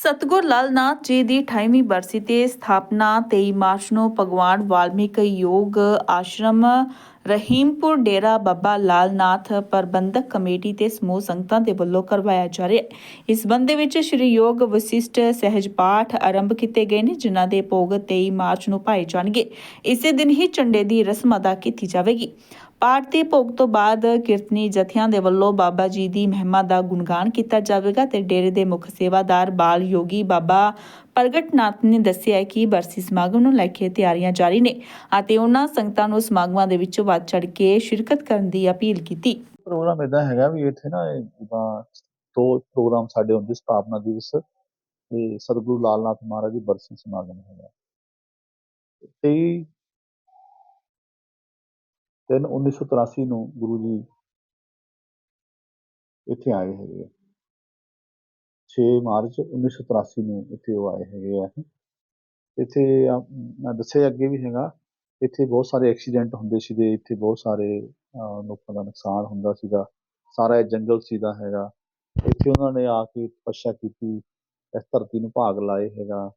ਸਤਗੁਰ ਲਾਲ ਨਾਥ ਜੀ ਦੀ 28ਵੀਂ ਬਰਸੀ ਤੇ ਸਥਾਪਨਾ 23 ਮਾਰਚ ਨੂੰ ਭਗਵਾਨ ਵਾਲਮੀਕ ਯੋਗ ਆਸ਼ਰਮ ਰਹੀਮਪੁਰ ਡੇਰਾ ਬੱਬਾ ਲਾਲ ਨਾਥ ਪ੍ਰਬੰਧਕ ਕਮੇਟੀ ਤੇ ਸਮੂਹ ਸੰਗਤਾਂ ਦੇ ਵੱਲੋਂ ਕਰਵਾਇਆ ਜਾ ਰਿਹਾ ਹੈ। ਇਸ ਬੰਦੇ ਵਿੱਚ ਸ਼੍ਰੀ ਯੋਗ ਵਸਿਸ਼ਟ ਸਹਿਜ ਪਾਠ ਆਰੰਭ ਕੀਤੇ ਗਏ ਨੇ, ਜਿਨ੍ਹਾਂ ਦੇ ਭੋਗ 23 ਮਾਰਚ ਨੂੰ ਪਾਏ ਜਾਣਗੇ। ਇਸੇ ਦਿਨ ਹੀ ਝੰਡੇ ਦੀ ਰਸਮ ਅਦਾ ਕੀਤੀ ਜਾਵੇਗੀ। ਪਾਠ ਦੇ ਭੋਗ ਤੋਂ ਬਾਅਦ ਕੀਰਤਨੀ ਜਥਿਆਂ ਦੇ ਵੱਲੋਂ ਬਾਬਾ ਜੀ ਦੀ ਮਹਿਮਾ ਦਾ ਗੁਣਗਾਨ ਕੀਤਾ ਜਾਵੇਗਾ ਤੇ ਡੇਰੇ ਦੇ ਮੁੱਖ ਸੇਵਾਦਾਰ ਬਾਲ ਯੋਗੀ ਬਾਬਾ ਪ੍ਰਗਟ ਨਾਥ ਨੇ ਦੱਸਿਆ ਕਿ ਬਰਸੀ ਸਮਾਗਮ ਨੂੰ ਲੈ ਕੇ ਤਿਆਰੀਆਂ ਜਾਰੀ ਨੇ ਅਤੇ ਉਹਨਾਂ ਸੰਗਤਾਂ ਨੂੰ ਸਮਾਗਮਾਂ ਦੇ ਵਿੱਚ ਵੱਧ ਚੜ ਕੇ ਸ਼ਿਰਕਤ ਕਰਨ ਦੀ ਅਪੀਲ ਕੀਤੀ। ਪ੍ਰੋਗਰਾਮ ਇਦਾਂ ਹੈਗਾ ਵੀ ਇੱਥੇ ਨਾ ਇਹ ਦੋ ਪ੍ਰੋਗਰਾਮ ਸਾਡੇ ਹੁੰਦੇ ਸਥਾਪਨਾ ਦਿਵਸ ਤੇ ਸਤਿਗੁਰੂ ਲਾਲਨਾਥ ਮਹਾਰਾਜ ਦੀ ਬਰਸੀ ਸਮਾਗਮ ਹੈਗਾ। ਤੇਈ ਤਿੰਨ 1983 ਨੂੰ ਗੁਰੂ ਜੀ ਇੱਥੇ ਆਏ ਹੈਗੇ 6 ਮਾਰਚ 1983 ਨੂੰ ਇੱਥੇ ਉਹ ਆਏ ਹੈਗੇ ਆ ਇੱਥੇ ਮੈਂ ਦੱਸਿਆ ਅੱਗੇ ਵੀ ਹੈਗਾ ਇੱਥੇ ਬਹੁਤ ਸਾਰੇ ਐਕਸੀਡੈਂਟ ਹੁੰਦੇ ਸੀਗੇ ਇੱਥੇ ਬਹੁਤ ਸਾਰੇ ਲੋਕਾਂ ਦਾ ਨੁਕਸਾਨ ਹੁੰਦਾ ਸੀਗਾ ਸਾਰਾ ਇਹ ਜੰਗਲ ਸੀਗਾ ਹੈਗਾ। ਇੱਥੇ ਉਹਨਾਂ ਨੇ ਆ ਕੇ ਤਪੱਸਿਆ ਕੀਤੀ ਇਸ ਧਰਤੀ ਨੂੰ ਭਾਗ ਲਾਏ ਹੈਗਾ।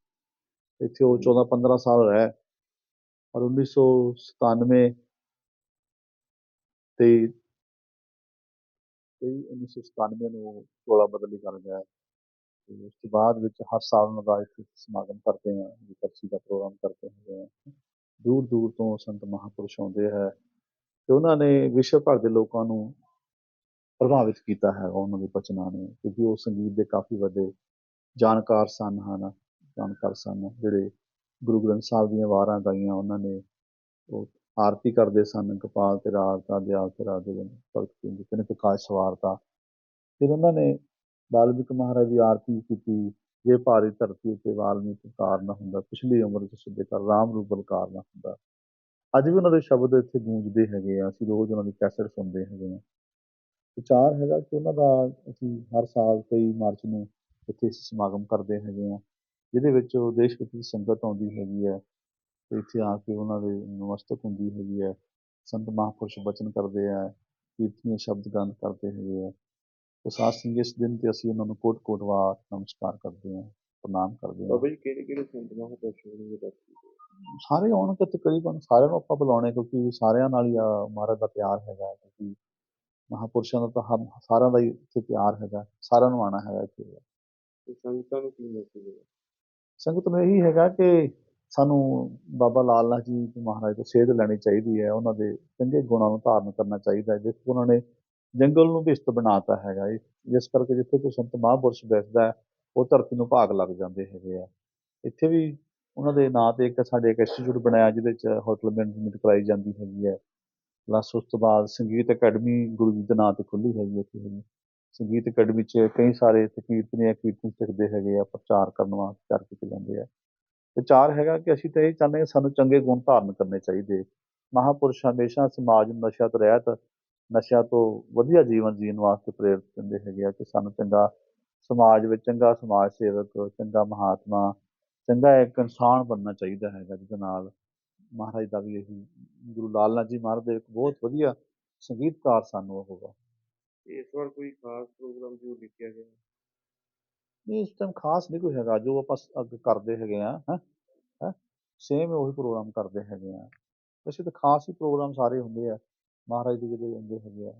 ਇੱਥੇ ਉਹ 14 15 ਸਾਲ ਰਹਿ ਔਰ 1997 ਤੇ 1997 ਨੂੰ ਟੋਲਾ ਬਦਲੀ ਕਰ ਗਿਆ। ਤੇ ਉਸ ਤੋਂ ਬਾਅਦ ਵਿੱਚ ਹਰ ਸਾਲ ਉਹਨਾਂ ਦਾ ਇੱਥੇ ਸਮਾਗਮ ਕਰਦੇ ਹਾਂ ਜੀ ਬਰਸੀ ਦਾ ਪ੍ਰੋਗਰਾਮ ਕਰਦੇ ਹੁੰਦੇ ਹਾਂ। ਦੂਰ ਦੂਰ ਤੋਂ ਸੰਤ ਮਹਾਂਪੁਰਸ਼ ਆਉਂਦੇ ਹੈ ਤੇ ਉਹਨਾਂ ਨੇ ਵਿਸ਼ਵ ਭਰ ਦੇ ਲੋਕਾਂ ਨੂੰ ਪ੍ਰਭਾਵਿਤ ਕੀਤਾ ਹੈ ਉਹਨਾਂ ਦੇ ਬਚਨਾਂ ਨੇ, ਕਿਉਂਕਿ ਉਹ ਸੰਗੀਤ ਦੇ ਕਾਫੀ ਵੱਡੇ ਜਾਣਕਾਰ ਸਨ ਹਨ, ਜਾਣਕਾਰ ਸਨ, ਜਿਹੜੇ ਗੁਰੂ ਗ੍ਰੰਥ ਸਾਹਿਬ ਦੀਆਂ ਵਾਰਾਂ ਗਾਈਆਂ ਉਹਨਾਂ ਨੇ, ਉਹ ਆਰਤੀ ਕਰਦੇ ਸਨ, ਗੋਪਾਲ ਤੇ ਰਾਜਤਾ ਦਿਆਲ ਤੇ ਰਾਜੇ ਦੇ ਭਗਤ ਸਿੰਘ ਕਿਨੇ ਪ੍ਰਕਾਸ਼ ਸਵਾਰਤਾ। ਫਿਰ ਉਹਨਾਂ ਨੇ ਵਾਲਮੀਕ ਮਹਾਰਾਜ ਦੀ ਆਰਤੀ ਕੀਤੀ, ਜੇ ਭਾਰੀ ਧਰਤੀ ਉੱਤੇ ਵਾਲਮੀਕ ਕਾਰ ਨਾ ਹੁੰਦਾ, ਪਿਛਲੀ ਉਮਰ ਚ ਸਿੱਧੇ ਕਰ ਰਾਮ ਰੂਪ ਬਲਕਾਰ ਨਾ ਹੁੰਦਾ। ਅੱਜ ਵੀ ਉਹਨਾਂ ਦੇ ਸ਼ਬਦ ਇੱਥੇ ਗੂੰਜਦੇ ਹੈਗੇ ਆ, ਅਸੀਂ ਰੋਜ਼ ਉਹਨਾਂ ਦੀ ਕੈਸਟ ਸੁਣਦੇ ਹੈਗੇ ਆ। ਵਿਚਾਰ ਹੈਗਾ ਕਿ ਉਹਨਾਂ ਦਾ ਅਸੀਂ ਹਰ ਸਾਲ 23 ਮਾਰਚ ਨੂੰ ਇੱਥੇ ਸਮਾਗਮ ਕਰਦੇ ਹੈਗੇ ਆ, ਜਿਹਦੇ ਵਿੱਚ ਉਹ ਦੇਸ਼ ਵਿਚ ਦੀ ਸੰਗਤ ਆਉਂਦੀ ਹੈਗੀ ਹੈ ਤੇ ਇੱਥੇ ਆ ਕੇ ਉਹਨਾਂ ਦੇ ਨਮਸਤਕ ਹੁੰਦੀ ਹੈਗੀ ਹੈ ਸੰਤ ਮਹਾਂਪੁਰਸ਼ ਬਚਨ ਕਰਦੇ ਆ ਕੀਰਤਨੀय ਸ਼ਬਦ ਗੰਧ ਕਰਦੇ ਹੈਗੇ ਆ। ਸਾਧ ਸੰਗਤ ਇਸ ਦਿਨ ਤੇ ਅਸੀਂ ਉਹਨਾਂ ਨੂੰ ਕੋਟ ਕੋਟ ਵਾਰ ਨਮਸਕਾਰ ਕਰਦੇ ਹਾਂ ਪ੍ਰਣਾਮ ਕਰਦੇ ਹਾਂ। ਬਾਬਾ ਜੀ ਕਿਹੜੇ ਕਿਹੜੇ ਸੰਤ ਮਹਾਂਪੁਰਸ਼ ਦੱਸ ਦਿਓ ਸਾਰੇ ਆਉਣਗੇ ਤਕਰੀਬਨ ਸਾਰਿਆਂ ਨੂੰ ਆਪਾਂ ਬੁਲਾਉਣੇ ਕਿਉਂਕਿ ਸਾਰਿਆਂ ਨਾਲ ਹੀ ਮਹਾਰਾਜ ਦਾ ਪਿਆਰ ਹੈਗਾ ਕਿਉਂਕਿ ਮਹਾਂਪੁਰਸ਼ਾਂ ਦਾ ਤਾਂ ਸਾਰਿਆਂ ਦਾ ਹੀ ਇੱਥੇ ਪਿਆਰ ਹੈਗਾ ਸਾਰਿਆਂ ਨੂੰ ਆਉਣਾ ਹੈਗਾ ਇੱਥੇ। ਸੰਗਤਾਂ ਨੂੰ ਕੀ ਮੈਸੇਜ ਹੈ? ਸੰਗਤ ਨੂੰ ਇਹੀ ਹੈਗਾ ਕਿ ਸਾਨੂੰ ਬਾਬਾ ਲਾਲ ਨਾਥ ਜੀ ਮਹਾਰਾਜ ਤੋਂ ਸੇਧ ਲੈਣੀ ਚਾਹੀਦੀ ਹੈ ਉਹਨਾਂ ਦੇ ਚੰਗੇ ਗੁਣਾਂ ਨੂੰ ਧਾਰਨ ਕਰਨਾ ਚਾਹੀਦਾ ਹੈ। ਜਿਸ ਉਹਨਾਂ ਨੇ ਜੰਗਲ ਨੂੰ ਬਿਸਤ ਬਣਾਤਾ ਹੈਗਾ ਇਹ ਜਿਸ ਕਰਕੇ ਜਿੱਥੇ ਕੋਈ ਸੰਤ ਮਹਾਂਪੁਰਸ਼ ਬੈਠਦਾ ਉਹ ਧਰਤੀ ਨੂੰ ਭਾਗ ਲੱਗ ਜਾਂਦੇ ਹੈਗੇ ਆ। ਇੱਥੇ ਵੀ ਉਹਨਾਂ ਦੇ ਨਾਂ ਤੇ ਇੱਕ ਸਾਡੇ ਇੱਕ ਇੰਸਟੀਚਿਊਟ ਬਣਾਇਆ, ਜਿਹਦੇ ਚ ਹੋਟਲ ਮੈਨੇਜਮੈਂਟ ਕਰਾਈ ਜਾਂਦੀ ਹੈਗੀ ਹੈ ਪਲੱਸ ਉਸ ਤੋਂ ਬਾਅਦ ਸੰਗੀਤ ਅਕੈਡਮੀ ਗੁਰੂ ਜੀ ਦੇ ਨਾਂ ਤੇ ਖੁੱਲੀ ਹੈਗੀ ਹੈ ਸੰਗੀਤ ਅਕੈਡਮੀ ਚ ਕਈ ਸਾਰੇ ਇੱਥੇ ਕੀਰਤਨ ਸਿੱਖਦੇ ਹੈਗੇ ਆ, ਪ੍ਰਚਾਰ ਕਰਨ ਵਾਸਤੇ ਕਰ ਕੀਤੇ ਜਾਂਦੇ ਆ। ਵਿਚਾਰ ਹੈਗਾ ਕਿ ਅਸੀਂ ਤਾਂ ਇਹ ਚਾਹੁੰਦੇ ਹਾਂ ਸਾਨੂੰ ਚੰਗੇ ਗੁਣ ਧਾਰਨ ਕਰਨੇ ਚਾਹੀਦੇ। ਮਹਾਂਪੁਰਸ਼ ਹਮੇਸ਼ਾ ਸਮਾਜ ਨੂੰ ਨਸ਼ਿਆਂ ਤੋਂ ਰਹਿਤ ਨਸ਼ਿਆਂ ਤੋਂ ਵਧੀਆ ਜੀਵਨ ਜੀਣ ਵਾਸਤੇ ਪ੍ਰੇਰਿਤ ਦਿੰਦੇ ਹੈਗੇ ਆ ਕਿ ਸਾਨੂੰ ਚੰਗਾ ਸਮਾਜ ਵਿੱਚ ਚੰਗਾ ਸਮਾਜ ਸੇਵਕ ਚੰਗਾ ਮਹਾਤਮਾ ਚੰਗਾ ਇੱਕ ਇਨਸਾਨ ਬਣਨਾ ਚਾਹੀਦਾ ਹੈਗਾ ਜਿਹਦੇ ਨਾਲ ਮਹਾਰਾਜ ਦਾ ਵੀ ਇਹੀ ਗੁਰੂ ਲਾਲ ਨਾਥ ਜੀ ਮਹਾਰਾਜ ਦੇ ਇੱਕ ਬਹੁਤ ਵਧੀਆ ਸੰਗੀਤਕਾਰ ਸਨ ਉਹ ਹੋਗਾ ਇਸ ਵਾਰ ਕੋਈ ਖਾਸ ਪ੍ਰੋਗਰਾਮ ਜੋ ਲਿਖਿਆ ਗਿਆ? ਨਹੀਂ ਇਸ ਟਾਈਮ ਖਾਸ ਨਹੀਂ ਕੋਈ ਹੈਗਾ। ਜੋ ਆਪਾਂ ਅੱਗੇ ਕਰਦੇ ਹੈਗੇ ਆ ਹੈ ਹੈ ਸੇਮ ਉਹੀ ਪ੍ਰੋਗਰਾਮ ਕਰਦੇ ਹੈਗੇ ਆ। ਵੈਸੇ ਤਾਂ ਖਾਸ ਹੀ ਪ੍ਰੋਗਰਾਮ ਸਾਰੇ ਹੁੰਦੇ ਆ। ਮਹਾਰਾਜ ਦੇ ਜਿਹੜੇ ਹੁੰਦੇ ਹੈਗੇ ਆ